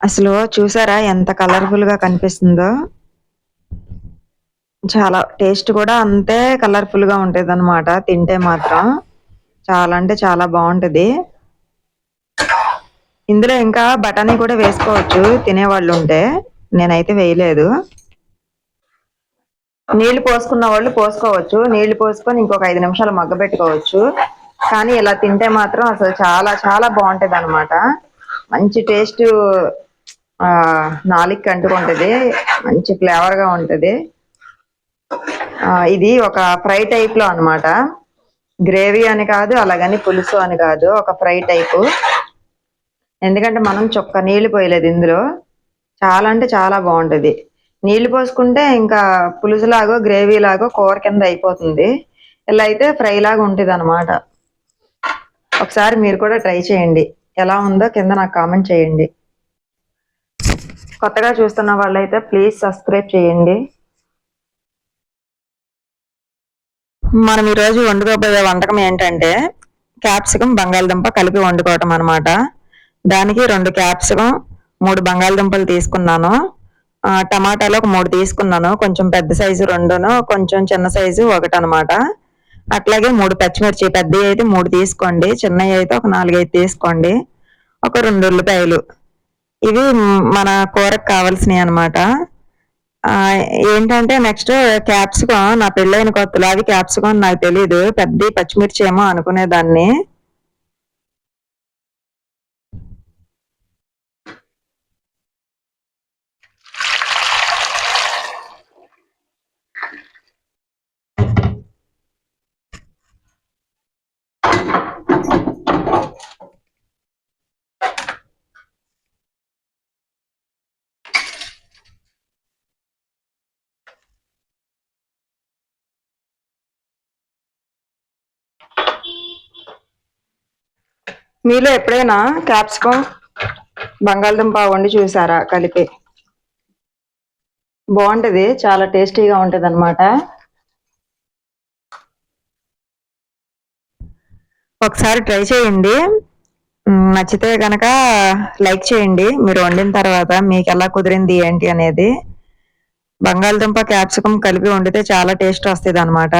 అసలు చూసారా ఎంత కలర్ఫుల్గా కనిపిస్తుందో? చాలా టేస్ట్ కూడా అంతే కలర్ఫుల్గా ఉంటది అనమాట తింటే మాత్రం. చాలా అంటే చాలా బాగుంటది. ఇందులో ఇంకా బఠానీ కూడా వేసుకోవచ్చు తినేవాళ్ళు ఉంటే. నేనైతే వేయలేదు. నీళ్ళు పోసుకున్న వాళ్ళు పోసుకోవచ్చు నీళ్ళు పోసుకొని ఇంకొక ఐదు నిమిషాలు మగ్గ పెట్టుకోవచ్చు. కానీ ఇలా తింటే మాత్రం అసలు చాలా చాలా బాగుంటది అనమాట మంచి టేస్ట్ నాలిక్ నాలుగు అంటుకుంటది మంచి ఫ్లేవర్గా ఉంటది. ఇది ఒక ఫ్రై టైప్లో అన్నమాట. గ్రేవీ అని కాదు అలాగని పులుసు అని కాదు ఒక ఫ్రై టైపు ఎందుకంటే మనం చొక్క నీళ్ళు పోయలేదు ఇందులో. చాలా అంటే చాలా బాగుంటుంది. నీళ్ళు పోసుకుంటే ఇంకా పులుసులాగో గ్రేవీ లాగో కూర కింద అయిపోతుంది. ఇలా అయితే ఫ్రై లాగా ఉంటుంది అనమాట ఒకసారి మీరు కూడా ట్రై చేయండి. ఎలా ఉందో కింద నాకు కామెంట్ చేయండి. కొత్తగా చూస్తున్న వాళ్ళైతే ప్లీజ్ సబ్స్క్రైబ్ చేయండి. మనం ఈరోజు వండుకోబోయే వంటకం ఏంటంటే క్యాప్సికం బంగాళదుంప కలిపి వండుకోవటం అనమాట దానికి రెండు క్యాప్సికం మూడు బంగాళదుంపలు తీసుకున్నాను. టమాటాలు ఒక మూడు తీసుకున్నాను. కొంచెం పెద్ద సైజు రెండును కొంచెం చిన్న సైజు ఒకటి అనమాట అట్లాగే మూడు పచ్చిమిర్చి పెద్దవి అయితే మూడు తీసుకోండి చిన్నవి అయితే ఒక నాలుగైదు తీసుకోండి. ఒక రెండు ఉల్లిపాయలు. ఇవి మన కూరకు కావాల్సినవి అనమాట ఏంటంటే నెక్స్ట్ క్యాప్సికం నా పెళ్ళైన కొత్తలో అవి క్యాప్సికం అని నాకు తెలియదు పెద్ద పచ్చిమిర్చి ఏమో అనుకునేదాన్ని. మీలో ఎప్పుడైనా క్యాప్సికం బంగాళదుంప వండి చూసారా కలిపి? బాగుంటుంది చాలా టేస్టీగా ఉంటుంది అనమాట ఒకసారి ట్రై చేయండి. నచ్చితే కనుక లైక్ చేయండి. మీరు వండిన తర్వాత మీకు ఎలా కుదిరింది ఏంటి అనేది. బంగాళదుంప క్యాప్సికం కలిపి వండితే చాలా టేస్ట్ వస్తుంది అనమాట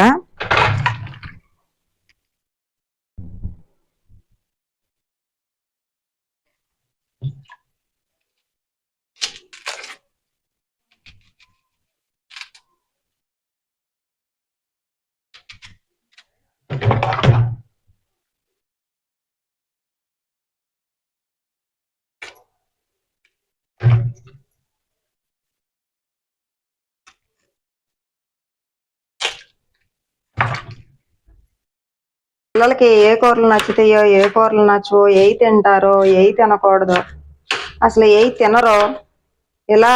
పిల్లలకి ఏ కూరలు నచ్చుతాయో ఏ కూరలు నచ్చవో ఏ తింటారో ఏ తినకూడదు. అసలు ఏ తినరో ఇలా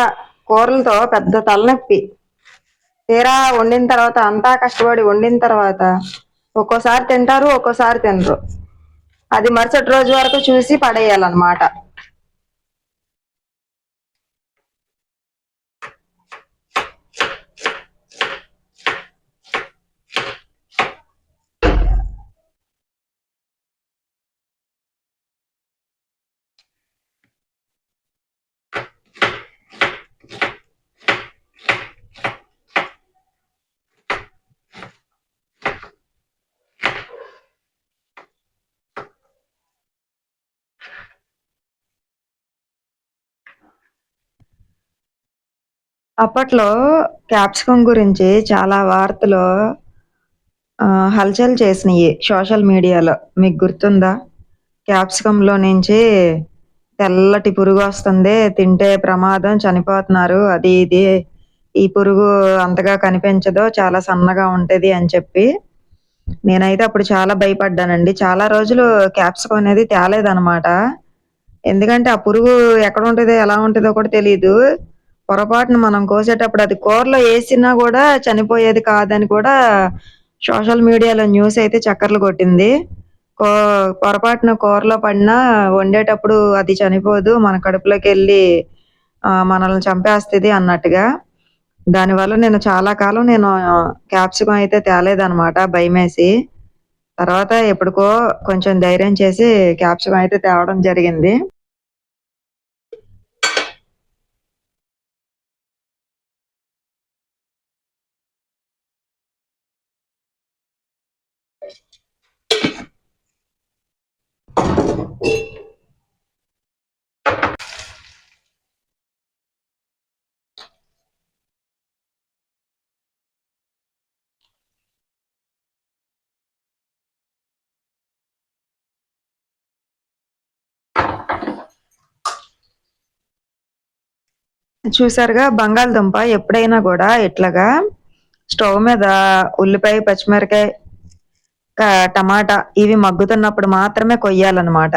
కూరలతో పెద్ద తలనొప్పి. తీరా వండిన తర్వాత అంతా కష్టపడి వండిన తర్వాత ఒక్కోసారి తింటారు ఒక్కోసారి తినరు. అది మరుసటి రోజు వరకు చూసి పడేయాలన్నమాట. అప్పట్లో క్యాప్సికమ్ గురించి చాలా వార్తలు ఆ, హల్చల్ చేసినాయి సోషల్ మీడియాలో. మీకు గుర్తుందా? క్యాప్సికంలో నుంచి తెల్లటి పురుగు వస్తుంది తింటే ప్రమాదం చనిపోతున్నారు అది ఇది ఈ పురుగు అంతగా కనిపించదు చాలా సన్నగా ఉంటది అని చెప్పి. నేనైతే అప్పుడు చాలా భయపడ్డానండి. చాలా రోజులు క్యాప్సికం అనేది తేలేదనమాట. ఎందుకంటే ఆ పురుగు ఎక్కడ ఉంటుందో ఎలా ఉంటుందో కూడా తెలియదు పొరపాటున మనం కోసేటప్పుడు అది కూరలో వేసినా కూడా చనిపోయేది కాదని కూడా సోషల్ మీడియాలో న్యూస్ అయితే చక్కర్లు కొట్టింది. కో పొరపాటున కూరలో పడినా వండేటప్పుడు అది చనిపోదు మన కడుపులోకి వెళ్ళి మనల్ని చంపేస్తుంది అన్నట్టుగా. దానివల్ల నేను చాలా కాలం నేను క్యాప్సికం అయితే తేలేదనమాట భయమేసి. తర్వాత ఎప్పటికో కొంచెం ధైర్యం చేసి క్యాప్సికం అయితే తేవడం జరిగింది. చూసారుగా బంగాళదుంప ఎప్పుడైనా కూడా ఇట్లాగా స్టవ్ మీద ఉల్లిపాయ పచ్చిమిరకాయ టమాటా ఇవి మగ్గుతున్నప్పుడు మాత్రమే కొయ్యాలన్నమాట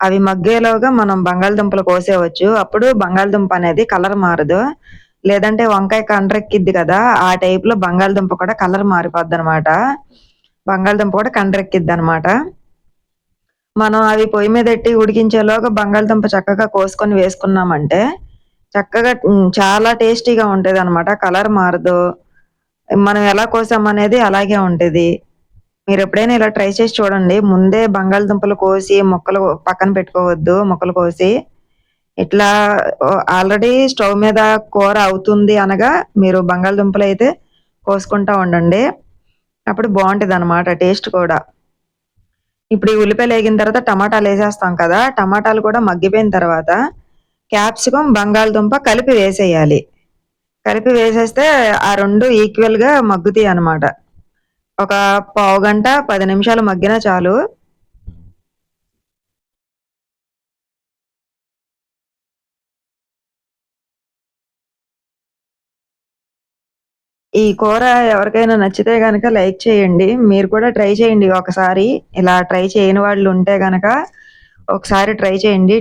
అవి మగ్గేలోగా మనం బంగాళదుంపలు కోసేవచ్చు అప్పుడు బంగాళదుంప అనేది కలర్ మారదు. లేదంటే వంకాయ కండ్రెక్కిద్ది కదా! ఆ టైప్‌లో బంగాళదుంప కూడా కలర్ మారిపోద్ది అనమాట బంగాళదుంప కూడా కండ్రెక్కిద్ది అనమాట మనం అవి పొయ్యి మీద ఎట్టి ఉడికించేలోగా బంగాళదుంప చక్కగా కోసుకొని వేసుకున్నామంటే, చక్కగా చాలా టేస్టీగా ఉంటదనమాట. కలర్ మారదు. మనం ఎలా కోసామనేది అలాగే ఉంటుంది మీరు ఎప్పుడైనా ఇలా ట్రై చేసి చూడండి. ముందే బంగాళదుంపలు కోసి ముక్కలు పక్కన పెట్టుకోవద్దు ముక్కలు కోసి. ఇట్లా ఆల్రెడీ స్టవ్ మీద కూర అవుతుంది అనగా మీరు బంగాళదుంపలు అయితే కోసుకుంటా ఉండండి. అప్పుడు బాగుంటుంది అనమాట టేస్ట్ కూడా. ఇప్పుడు ఈ ఉల్లిపాయలు వేగిన తర్వాత టమాటాలు వేసేస్తాం కదా! టమాటాలు కూడా మగ్గిపోయిన తర్వాత క్యాప్సికమ్, బంగాళదుంప కలిపి వేసేయాలి. కలిపి వేసేస్తే ఆ రెండు ఈక్వల్‌గా మగ్గుతాయి అనమాట ఒక పావు గంట పది నిమిషాలు మగ్గిన చాలు. ఈ కూర ఎవరికైనా నచ్చితే గనక లైక్ చేయండి. మీరు కూడా ట్రై చేయండి ఒకసారి. ఇలా ట్రై చేయని వాళ్ళు ఉంటే గనక ఒకసారి ట్రై చేయండి.